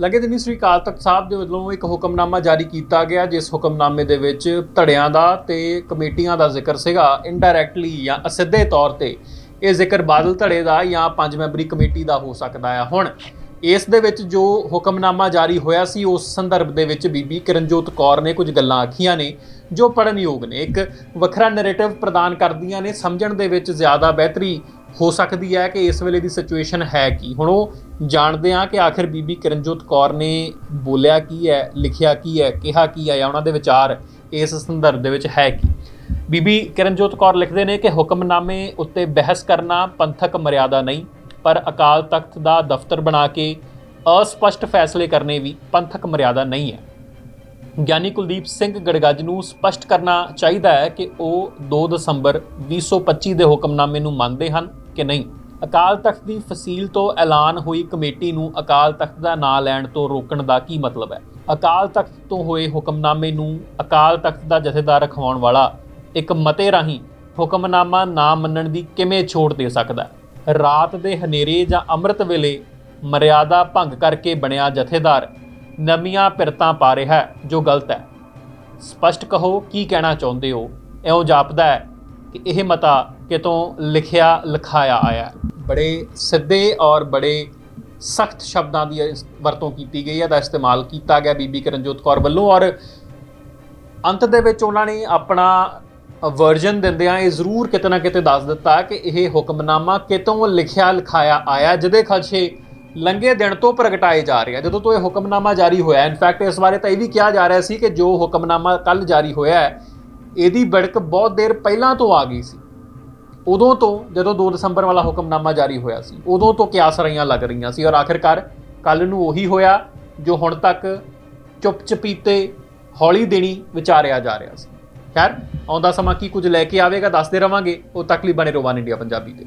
ਲਗੇ ਦਿਨੀ ਸ੍ਰੀ ਅਕਾਲ ਤਖਤ ਸਾਹਿਬ ਦੇ ਵੱਲੋਂ ਇੱਕ ਹੁਕਮਨਾਮਾ ਜਾਰੀ ਕੀਤਾ ਗਿਆ, ਜਿਸ ਹੁਕਮਨਾਮੇ ਦੇ ਵਿੱਚ ਧੜਿਆਂ ਦਾ ਤੇ ਕਮੇਟੀਆਂ ਦਾ ਜ਼ਿਕਰ ਸੀਗਾ ਇਨਡਾਇਰੈਕਟਲੀ ਜਾਂ ਅਸਿੱਧੇ ਤੌਰ ਤੇ। ਇਹ ਜ਼ਿਕਰ ਬਾਦਲ ਧੜੇ ਦਾ ਜਾਂ ਪੰਜ ਮੈਂਬਰੀ ਕਮੇਟੀ ਦਾ ਹੋ ਸਕਦਾ ਆ ਹੁਣ। ਇਸ ਦੇ ਵਿੱਚ ਜੋ ਹੁਕਮਨਾਮਾ ਜਾਰੀ ਹੋਇਆ ਸੀ, ਉਸ ਸੰਦਰਭ ਦੇ ਵਿੱਚ ਬੀਬੀ ਕਿਰਨਜੋਤ ਕੌਰ ਨੇ ਕੁਝ ਗੱਲਾਂ ਆਖੀਆਂ ਨੇ, ਜੋ ਪੜਨਯੋਗ ਨੇ। ਇੱਕ ਵੱਖਰਾ ਨੈਰੇਟਿਵ ਪ੍ਰਦਾਨ ਕਰਦੀਆਂ ਨੇ, ਸਮਝਣ ਦੇ ਵਿੱਚ ਜ਼ਿਆਦਾ ਬਿਹਤਰੀ ਹੋ ਸਕਦੀ ਹੈ ਕਿ ਇਸ ਵੇਲੇ ਦੀ ਸਿਚੁਏਸ਼ਨ ਹੈ ਕੀ? ਹੁਣ ਉਹ ਜਾਣਦੇ ਆ ਕਿ ਆਖਿਰ ਬੀਬੀ ਕਿਰਨਜੋਤ ਕੌਰ ਨੇ ਬੋਲਿਆ ਕੀ ਹੈ, ਲਿਖਿਆ ਕੀ ਹੈ, ਕਿਹਾ ਕੀ ਹੈ ਜਾਂ ਉਹਨਾਂ ਦੇ ਵਿਚਾਰ ਇਸ ਸੰਦਰਭ ਦੇ ਵਿੱਚ ਹੈ ਕੀ? ਬੀਬੀ ਕਿਰਨਜੋਤ ਕੌਰ ਲਿਖਦੇ ਨੇ ਕਿ ਹੁਕਮਨਾਮੇ ਉੱਤੇ ਬਹਿਸ ਕਰਨਾ ਪੰਥਕ ਮਰਿਆਦਾ ਨਹੀਂ, ਪਰ ਅਕਾਲ ਤਖਤ ਦਾ ਦਫ਼ਤਰ ਬਣਾ ਕੇ ਅਸਪਸ਼ਟ ਫੈਸਲੇ ਕਰਨੇ ਵੀ ਪੰਥਕ ਮਰਿਆਦਾ ਨਹੀਂ ਹੈ। ਗਿਆਨੀ ਕੁਲਦੀਪ ਸਿੰਘ ਗੜਗੱਜ ਨੂੰ ਸਪਸ਼ਟ ਕਰਨਾ ਚਾਹੀਦਾ ਹੈ ਕਿ ਉਹ 2 ਦਸੰਬਰ 2025 ਦੇ ਹੁਕਮਨਾਮੇ ਨੂੰ ਮੰਨਦੇ ਹਨ ਕਿ ਨਹੀਂ। ਅਕਾਲ ਤਖਤ ਦੀ ਫਸੀਲ ਤੋਂ ਐਲਾਨ ਹੋਈ ਕਮੇਟੀ ਨੂੰ ਅਕਾਲ ਤਖਤ ਦਾ ਨਾਂ ਲੈਣ ਤੋਂ ਰੋਕਣ ਦਾ ਕੀ ਮਤਲਬ ਹੈ? ਅਕਾਲ ਤਖਤ ਤੋਂ ਹੋਏ ਹੁਕਮਨਾਮੇ ਨੂੰ ਅਕਾਲ ਤਖਤ ਦਾ ਜਥੇਦਾਰ ਰਖਵਾਉਣ ਵਾਲਾ ਇੱਕ ਮਤੇ ਰਾਹੀਂ ਹੁਕਮਨਾਮਾ ਨਾ ਮੰਨਣ ਦੀ ਕਿਵੇਂ ਛੋਟ ਦੇ ਸਕਦਾ ਰਾਤ ਦੇ ਹਨੇਰੇ ਜਾਂ ਅੰਮ੍ਰਿਤ ਵੇਲੇ ਮਰਿਆਦਾ ਭੰਗ ਕਰਕੇ ਬਣਿਆ ਜਥੇਦਾਰ ਨਵੀਆਂ ਪਿਰਤਾਂ ਪਾ ਰਿਹਾ ਹੈ, ਜੋ ਗਲਤ ਹੈ। ਸਪਸ਼ਟ ਕਹੋ, ਕੀ ਕਹਿਣਾ ਚਾਹੁੰਦੇ ਹੋ? ਇਉਂ ਜਾਪਦਾ ਹੈ ਕਿ ਇਹ ਮਤਾ ਕਿਤੋਂ ਲਿਖਿਆ, ਲਿਖਾਇਆ ਆਇਆ ਬੜੇ ਸਿੱਧੇ ਔਰ ਬੜੇ ਸਖਤ ਸ਼ਬਦਾਂ ਦੀ ਵਰਤੋਂ ਕੀਤੀ ਗਈ ਹੈ, ਦਾ ਇਸਤੇਮਾਲ ਕੀਤਾ ਗਿਆ ਬੀਬੀ ਕਰਨਜੋਤ ਕੌਰ ਵੱਲੋਂ ਔਰ ਅੰਤ ਦੇ ਵਿੱਚ ਉਹਨਾਂ ਨੇ ਆਪਣਾ ਵਰਜਨ ਦਿੰਦਿਆਂ ਇਹ ਜ਼ਰੂਰ ਕਿਤੇ ਨਾ ਕਿਤੇ ਦੱਸ ਦਿੱਤਾ ਕਿ ਇਹ ਹੁਕਮਨਾਮਾ ਕਿਤੋਂ ਲਿਖਿਆ, ਲਿਖਾਇਆ ਆਇਆ, ਜਿਹਦੇ ਖਦਸ਼ੇ ਲੰਗੇ ਦਿਨ ਤੋਂ ਪ੍ਰਗਟਾਏ ਜਾ ਰਹੇ ਆ ਜਦੋਂ ਤੋਂ ਇਹ ਹੁਕਮਨਾਮਾ ਜਾਰੀ ਹੋਇਆ ਇਨਫੈਕਟ ਇਸ ਬਾਰੇ ਤਾਂ ਇਹ ਵੀ ਕਿਹਾ ਜਾ ਰਿਹਾ ਸੀ ਕਿ ਜੋ ਹੁਕਮਨਾਮਾ ਕੱਲ ਜਾਰੀ ਹੋਇਆ ਹੈ, ਇਹਦੀ ਬੜਕ ਬਹੁਤ ਦੇਰ ਪਹਿਲਾਂ ਤੋਂ ਆ ਗਈ ਸੀ। ਉਦੋਂ ਤੋਂ ਜਦੋਂ 2 ਦਸੰਬਰ ਵਾਲਾ ਹੁਕਮਨਾਮਾ ਜਾਰੀ ਹੋਇਆ ਸੀ, ਉਦੋਂ ਤੋਂ ਕਿਆਸ ਰਹੀਆਂ ਲੱਗ ਰਹੀਆਂ ਸੀ ਔਰ ਆਖਿਰਕਾਰ ਕੱਲ ਨੂੰ ਉਹੀ ਹੋਇਆ ਜੋ ਹੁਣ ਤੱਕ ਚੁੱਪ ਚਪੀਤੇ ਹੌਲੀ ਦੇਣੀ ਵਿਚਾਰਿਆ ਜਾ ਰਿਹਾ ਸੀ। ਖੈਰ, ਆਉਂਦਾ ਸਮਾਂ ਕੀ ਕੁਝ ਲੈ ਕੇ ਆਵੇਗਾ ਦੱਸਦੇ ਰਵਾਂਗੇ। ਉਹ ਤੱਕ ਲਈ ਬਣੇ ਰੋਵਾਨ ਇੰਡੀਆ ਪੰਜਾਬੀ ਦੇ